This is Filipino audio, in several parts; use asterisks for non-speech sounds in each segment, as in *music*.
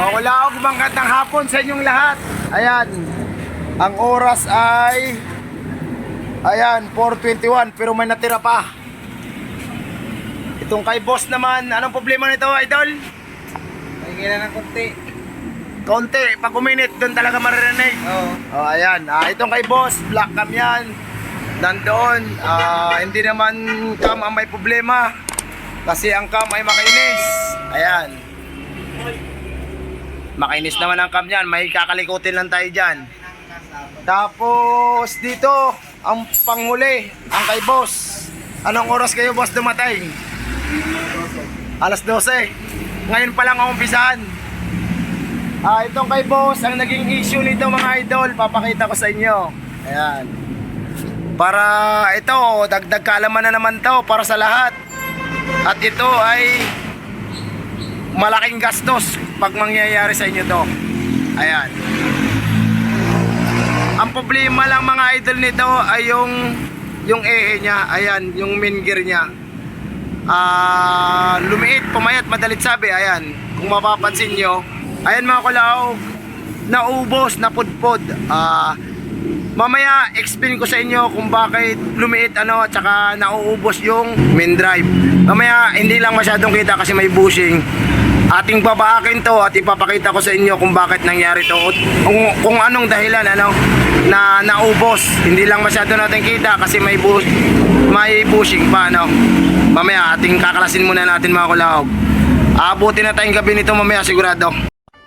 Makulaog magandang hapon sa inyong lahat. Ayan. Ang oras ay Ayan, 4.21 pero may natira pa. Itong kay boss naman, anong problema nito, idol? May ng konti. Konti, pag uminit, doon talaga maririnig. Oo. Oh, ayan. Ah, itong kay boss, black cam yan. Nandoon, ah, hindi naman cam ang may problema. Kasi ang cam ay makainis. Ayan. Makainis naman ang cam yan. May kakalikutin lang tayo dyan. Tapos dito, ang panghuli, ang kay boss. Anong oras kayo boss dumatay? Alas 12. Ngayon pa lang ang umpisahan. Ah, itong kay boss, ang naging issue nito mga idol, papakita ko sa inyo. Ayan. Para ito, dagdag kaalaman na naman to para sa lahat. At ito ay malaking gastos pag mangyayari sa inyo to. Ayan. Ang problema lang mga idol nito ay yung yung ehe niya, ayan, yung main gear niya. Ah, lumiit, pumayat, madalit sabi, ayan. Kung mapapansin nyo, ayan mga kulaw, naubos, napudpod. Ah, mamaya explain ko sa inyo kung bakit lumiit ano at saka nauubos yung main drive. Mamaya hindi lang masyadong kita kasi may bushing. Ating babaakin to at ipapakita ko sa inyo kung bakit nangyari to at kung, kung anong dahilan ano na naubos. Hindi lang masyado natin kita kasi may bus may bushing pa ano. Mamaya ating kakalasin muna natin mga kulahog. Aabutin na tayong gabi nito mamaya sigurado.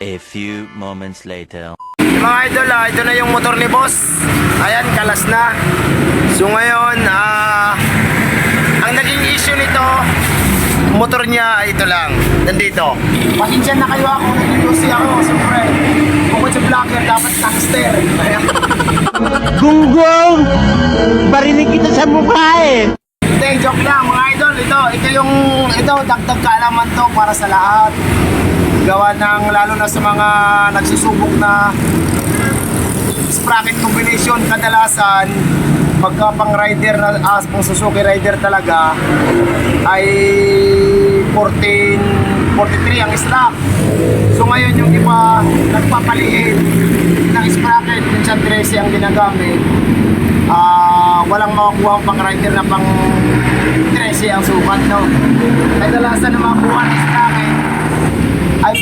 A few moments later. Mga idol, ah, ito na yung motor ni boss. Ayan, kalas na. So ngayon, ah, ang naging issue nito, motor niya ay ito lang, nandito. Pasensya na kayo ako, nag-UC ako, siyempre. Bukod sa vlogger, dapat tangster. Ayan. *laughs* Gunggong! Barinig kita sa mukha eh! Hindi, joke lang mga idol. Ito, ito yung, ito, dagdag kaalaman to para sa lahat. Gawa ng, lalo na sa mga nagsusubok na sprocket combination kadalasan pagka pang rider na as pang Suzuki rider talaga ay 14 43 ang stock so ngayon yung iba nagpapaliit ng sprocket minsan 13 ang ginagamit. Ah walang makukuha ang pang rider na pang 13 ang sukat no? Kadalasan na makuha ng sprocket ay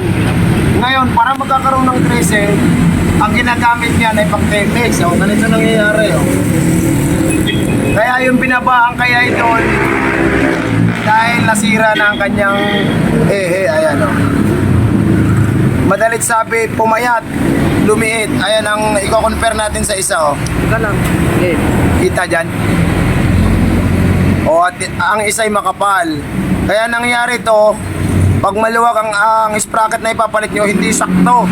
14 ngayon para magkakaroon ng 13 ang ginagamit niya ay pang TMX. O, ganito nangyayari. O. Kaya yung binabaan kaya idol, dahil nasira na ang kanyang ehe, ayan o. Madalit sabi, pumayat, lumiit. Ayan ang i-compare natin sa isa o. Ika lang. Eh. Kita dyan. O, at ang isa ay makapal. Kaya nangyari to, pag maluwag ang, ang sprocket na ipapalit nyo, hindi sakto.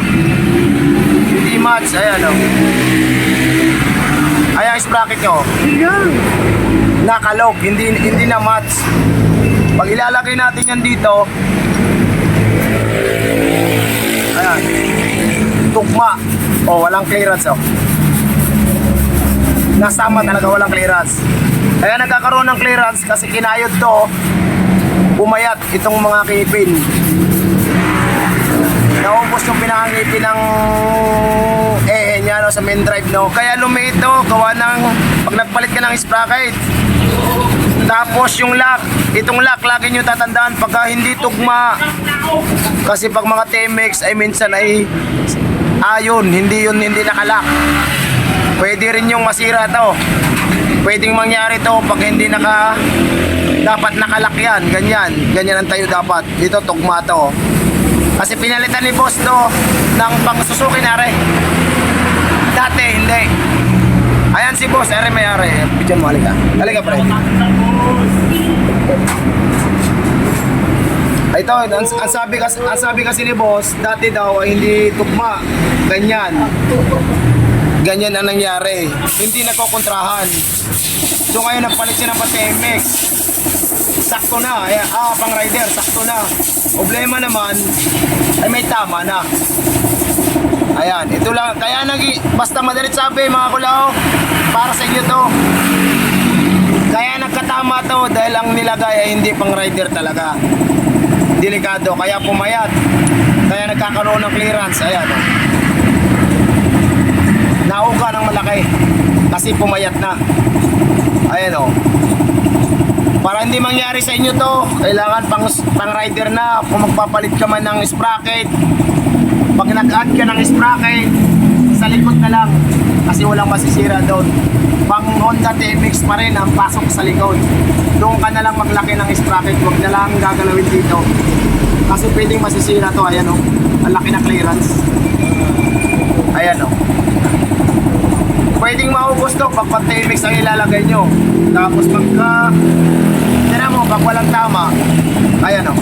Hindi match. Ayan o. Ayan ang sprocket nyo. Yan. Nakalog. Hindi, hindi na match. Pag ilalagay natin yan dito, ayan. Tugma. O, walang clearance o. Nasama talaga walang clearance. Kaya nagkakaroon ng clearance kasi kinayod to pumayat itong mga kipin. Naubos yung pinakangipin ng eh niya no, sa main drive no. Kaya lumiit to, gawa ng pag nagpalit ka ng sprocket. Tapos yung lock, itong lock lagi nyo tatandaan pagka hindi tugma. Kasi pag mga TMX ay minsan ay ayon, hindi yun hindi nakalock. Pwede rin yung masira to. Pwedeng mangyari to pag hindi naka dapat nakalak yan, ganyan. Ganyan ang tayo dapat. Dito tugma to. Kasi pinalitan ni boss to ng pang Suzuki na rin. Dati hindi. Ayan si boss, ere may are. Bidyan mo, halika. Halika, pre. Ito, ang, ang sabi kasi ang sabi kasi ni boss, dati daw ay hindi tugma. Ganyan. Ganyan ang nangyari. Hindi nagkokontrahan. So ngayon nagpalit siya ng pa-TMX. Sakto na. Ayan, ah, pang rider, sakto na. Problema naman ay may tama na. Ayan, ito lang. Kaya nagi basta madalit sabi mga kulaw, para sa inyo to. Kaya nagkatama to dahil ang nilagay ay hindi pang rider talaga. Delikado, kaya pumayat. Kaya nagkakaroon ng clearance. Ayan, oh. Nauka ng malaki. Kasi pumayat na. Ayan, oh. Para hindi mangyari sa inyo to, kailangan pang, pang rider na. Kung magpapalit ka man ng sprocket, pag nag-add ka ng sprocket, sa likod na lang. Kasi walang masisira doon. Pang Honda TMX pa rin ang pasok sa likod. Doon ka na lang maglaki ng sprocket, huwag na lang gagalawin dito. Kasi pwedeng masisira to, ayan o. Ang laki ng clearance. Ayan o. Pwedeng maubos to pag TMX ang ilalagay nyo. Tapos pagka, tira mo, pag walang tama, ayan o.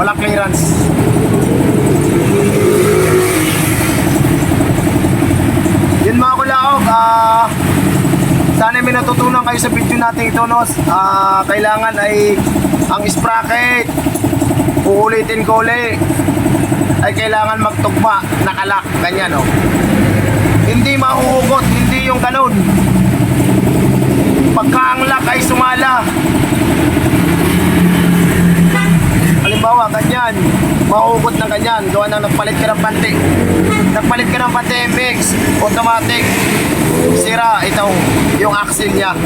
Walang clearance. Yun mga kulaog, ah, sana may natutunan kayo sa video natin ito, no? Ah, kailangan ay ang sprocket, uulitin ko uli, ay kailangan magtugma, nakalak, ganyan, no? Hindi mahuhugot, hindi yung ganun. Pagka ang lock ay sumala, Halimbawa, ganyan. Mahugot ng ganyan. Gawa na nagpalit ka ng pante. Nagpalit ka ng pante MX. Automatic. Sira itong yung axle niya.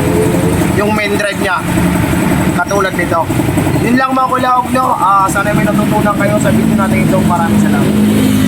Yung main drive niya. Katulad nito. Yun lang mga kulaog nyo. Ah, sana may natutunan kayo sa video natin ito. Maraming salamat.